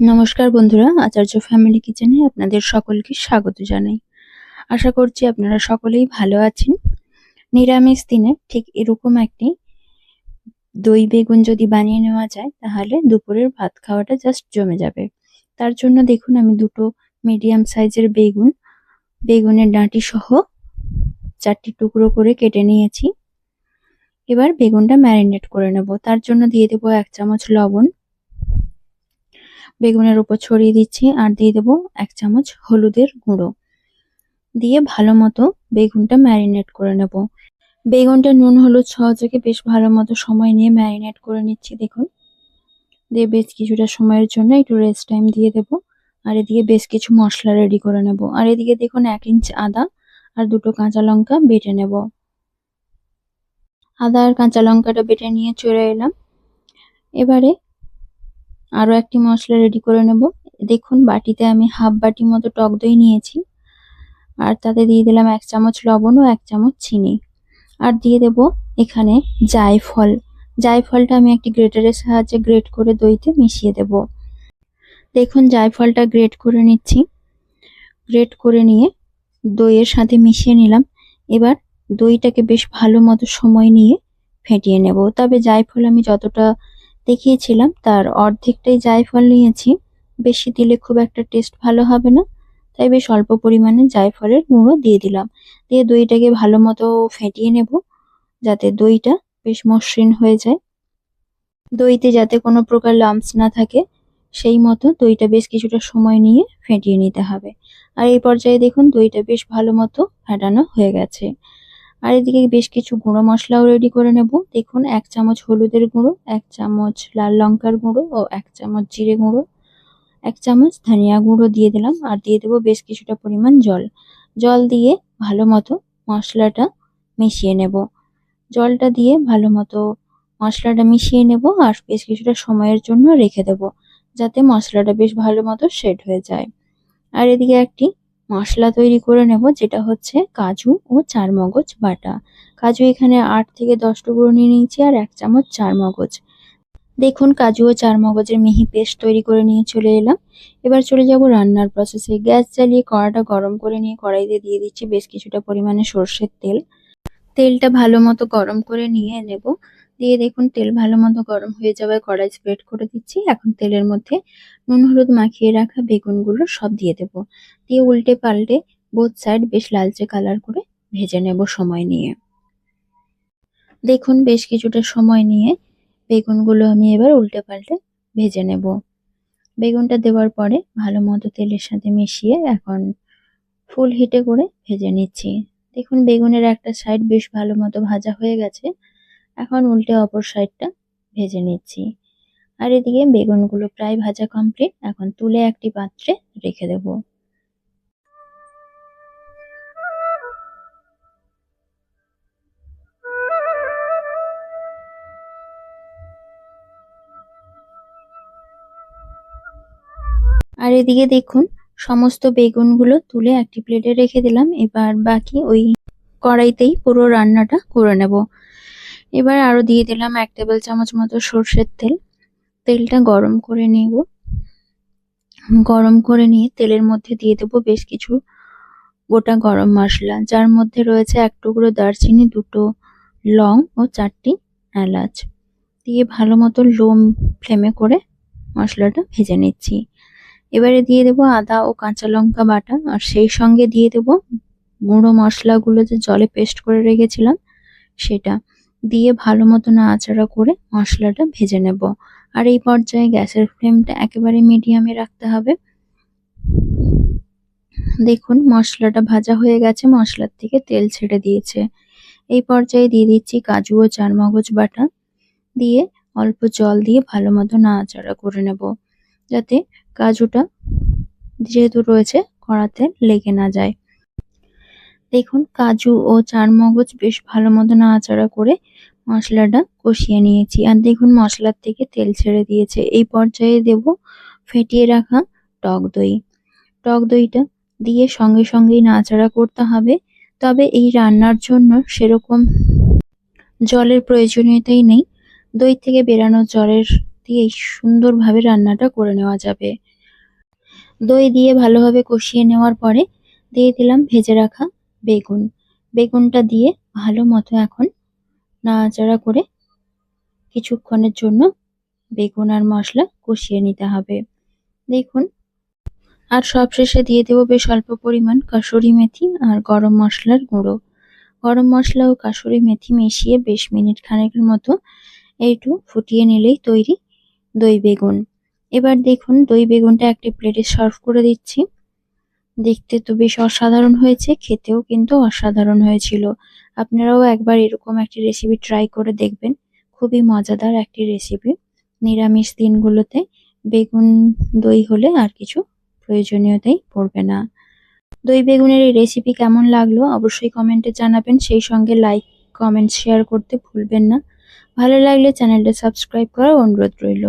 নমস্কার বন্ধুরা, আচার্য ফ্যামিলি কিচেনে আপনাদের সকলকে স্বাগত জানাই। আশা করছি আপনারা সকলেই ভালো আছেন। নিরামিষ দিনে ঠিক এরকম একটি দই বেগুন যদি বানিয়ে নেওয়া যায়, তাহলে দুপুরের ভাত খাওয়াটা জাস্ট জমে যাবে। তার জন্য দেখুন, আমি দুটো মিডিয়াম সাইজের বেগুন, বেগুনের ডাঁটি সহ চারটি টুকরো করে কেটে নিয়েছি। এবার বেগুনটা ম্যারিনেট করে নেব। তার জন্য দিয়ে দেবো এক চামচ লবণ। বেগুনের উপর ছড়িয়ে দিচ্ছি আর দিয়ে দেবো এক চামচ হলুদের গুঁড়ো। দিয়ে ভালো মতো বেগুনটা ম্যারিনেট করে নেব। বেগুনটা নুন হলুদ সহযোগে বেশ ভালো মতো সময় নিয়ে ম্যারিনেট করে নিচ্ছি, দেখুন। দিয়ে বেশ কিছুটা সময়ের জন্য একটু রেস্ট টাইম দিয়ে দেব। আর এদিকে বেশ কিছু মশলা রেডি করে নেব। আর এদিকে দেখুন এক ইঞ্চ আদা আর দুটো কাঁচা লঙ্কা বেটে নেব। আদা আর কাঁচা লঙ্কাটা বেটে নিয়ে চলে এলাম। এবারে আরও একটি মশলা রেডি করে নেব। দেখুন, বাটিতে আমি হাফ বাটি মতো টক দই নিয়েছি। আর তাতে দিয়ে দিলাম এক চামচ লবণ ও এক চামচ চিনি। আর দিয়ে দেব এখানে জায়ফল। জায়ফলটা আমি একটি গ্রেটারের সাহায্যে গ্রেট করে দইতে মিশিয়ে দেব। দেখুন, জায়ফলটা গ্রেট করে নিচ্ছি। গ্রেট করে নিয়ে দইয়ের সাথে মিশিয়ে নিলাম। এবার দইটাকে বেশ ভালো মতো সময় নিয়ে ফেটিয়ে নেব। তবে জায়ফল আমি যতটা দেখিয়েছিলাম, তার অর্ধেকটাই জায়ফল নিয়েছি। বেশি দিলে খুব একটা টেস্ট ভালো হবে না, তাই বেশ অল্প পরিমাণে জায়ফলের গুঁড়ো দিয়ে দিলাম। দিয়ে দইটাকে ভালো মতো ফেটিয়ে নেব, যাতে দইটা বেশ মসৃণ হয়ে যায়। দইতে যাতে কোনো প্রকার লাম্পস না থাকে, সেই মতো দইটা বেশ কিছুটা সময় নিয়ে ফেটিয়ে নিতে হবে। আর এই পর্যায়ে দেখুন দইটা বেশ ভালো মতো ফেটানো হয়ে গেছে। আর এদিকে বেশ কিছু গুঁড়ো মশলাও রেডি করে নেব। দেখুন, এক চামচ হলুদের গুঁড়ো, এক চামচ লাল লঙ্কার গুঁড়ো ও এক চামচ জিরে গুঁড়ো, এক চামচ ধনিয়া গুঁড়ো দিয়ে দিলাম আর দিয়ে দেবো বেশ কিছুটা পরিমাণ জল। জল দিয়ে ভালো মতো মশলাটা মিশিয়ে নেব। জলটা দিয়ে ভালো মতো মশলাটা মিশিয়ে নেব আর বেশ কিছুটা সময়ের জন্য রেখে দেব, যাতে মশলাটা বেশ ভালো মতো সেট হয়ে যায়। আর এদিকে একটি মশলা তৈরি করে নেব, যেটা হচ্ছে কাজু ও চারমগজ বাটা। কাজু এখানে আট থেকে দশ টুকরো নিয়ে নিয়েছি আর এক চামচ চারমগজ। দেখুন, কাজু ও চারমগজের মিহি পেস্ট তৈরি করে নিয়ে চলে এলাম। এবার চলে যাব রান্নার প্রসেসে গ্যাস জ্বালিয়ে কড়াটা গরম করে নিয়ে কড়াইতে দিয়ে দিচ্ছি বেশ কিছুটা পরিমাণে সর্ষের তেল। তেলটা ভালো মতো গরম করে নিয়ে নেব। দিয়ে দেখুন তেল ভালো মতো গরম হয়ে যাওয়ায় কড়াই স্প্রেড করে দিচ্ছি। এখন তেলের মধ্যে নুন, হলুদ মাখিয়ে রাখা বেগুনগুলো সব দিয়ে দেব। দিয়ে উল্টে পাল্টে বোথ সাইড বেশ লালচে কালার করে ভেজে নেব সময় নিয়ে। দেখুন বেশ কিছুটা সময় নিয়ে বেগুনগুলো আমি এবার উল্টে পাল্টে ভেজে নেব। বেগুনটা দেওয়ার পরে ভালো মতো তেলের সাথে মিশিয়ে এখন ফুল হিটে করে ভেজে নিচ্ছি। দেখুন বেগুনের একটা সাইড বেশ ভালো মতো ভাজা হয়ে গেছে। এখন উল্টে অপর সাইডটা ভেজে নিচ্ছি। আর এদিকে বেগুনগুলো প্রায় ভাজা কমপ্লিট এখন তুলে একটি পাত্রে রেখে দেব। আর এদিকে দেখুন, সমস্ত বেগুনগুলো তুলে একটি প্লেটে রেখে দিলাম। এবার বাকি ওই কড়াইতেই পুরো রান্নাটা করে নেব। এবার আরও দিয়ে দিলাম এক টেবিল চামচ মতো সর্ষের তেল। তেলটা গরম করে নেব। গরম করে নিয়ে তেলের মধ্যে দিয়ে দেবো বেশ কিছু গোটা গরম মশলা, যার মধ্যে রয়েছে এক টুকরো দারচিনি, দুটো লং ও চারটি এলাচ। দিয়ে ভালো মতো লো ফ্লেমে করে মশলাটা ভেজে নিচ্ছি। এবারে দিয়ে দেবো আদা ও কাঁচা লঙ্কা বাটা। আর সেই সঙ্গে দিয়ে দেবো গুঁড়ো মশলাগুলো যে জলে পেস্ট করে রেখেছিলাম, সেটা। দিয়ে ভালো মতো নাড়াচাড়া করে মশলাটা ভেজে নেব। আর এই পর্যায়ে গ্যাসের ফ্লেমটা একেবারে মিডিয়ামে রাখতে হবে। দেখুন, মশলাটা ভাজা হয়ে গেছে, মশলার থেকে তেল ছেড়ে দিয়েছে। এই পর্যায়ে দিয়ে দিচ্ছি কাজু ও চারমগজ বাটা। দিয়ে অল্প জল দিয়ে ভালো মতো নাড়াচাড়া করে নেব, যাতে কাজুটা যেহেতু রয়েছে, কড়াতে লেগে না যায়। দেখুন, কাজু ও চারমগজ বেশ ভালো মতো নাড়াচাড়া করে মশলাটা কষিয়ে নিয়েছি। আর দেখুন, মশলার থেকে তেল ছেড়ে দিয়েছে। এই পর্যায়ে দেব ফেটিয়ে রাখা টক দই। টক দইটা দিয়ে সঙ্গে সঙ্গেই নাড়াচাড়া করতে হবে। তবে এই রান্নার জন্য সেরকম জলের প্রয়োজনীয়তাই নেই। দই থেকে বেরানো জলের দিয়েই সুন্দরভাবে রান্নাটা করে নেওয়া যাবে। দই দিয়ে ভালোভাবে কষিয়ে নেওয়ার পরে দিয়ে দিলাম ভেজে রাখা বেগুন। বেগুনটা দিয়ে ভালো মতো এখন নাড়াচাড়া করে কিছুক্ষণের জন্য বেগুন আর মশলা কষিয়ে নিতে হবে। দেখুন, আর সবশেষে দিয়ে দেবো বেশ অল্প পরিমাণ কাসুরি মেথি আর গরম মশলার গুঁড়ো। গরম মশলা ও কাসুরি মেথি মিশিয়ে বেশ মিনিট খানেকের মতো একটু ফুটিয়ে নিলেই তৈরি দই বেগুন। এবার দেখুন, দই বেগুনটা একটি প্লেটে সার্ভ করে দিচ্ছি। দেখতে তো বেশ অসাধারণ হয়েছে, খেতেও কিন্তু অসাধারণ হয়েছিল। আপনারাও একবার এরকম একটি রেসিপি ট্রাই করে দেখবেন। খুবই মজাদার একটি রেসিপি নিরামিষ দিনগুলোতে বেগুন, দই হলে আর কিছু প্রয়োজনীয়তাই পড়বে না। দই বেগুনের এই রেসিপি কেমন লাগল অবশ্যই কমেন্টে জানাবেন। সেই সঙ্গে লাইক কমেন্ট শেয়ার করতে ভুলবেন না। ভালো লাগলে চ্যানেলটা সাবস্ক্রাইব করার অনুরোধ রইল।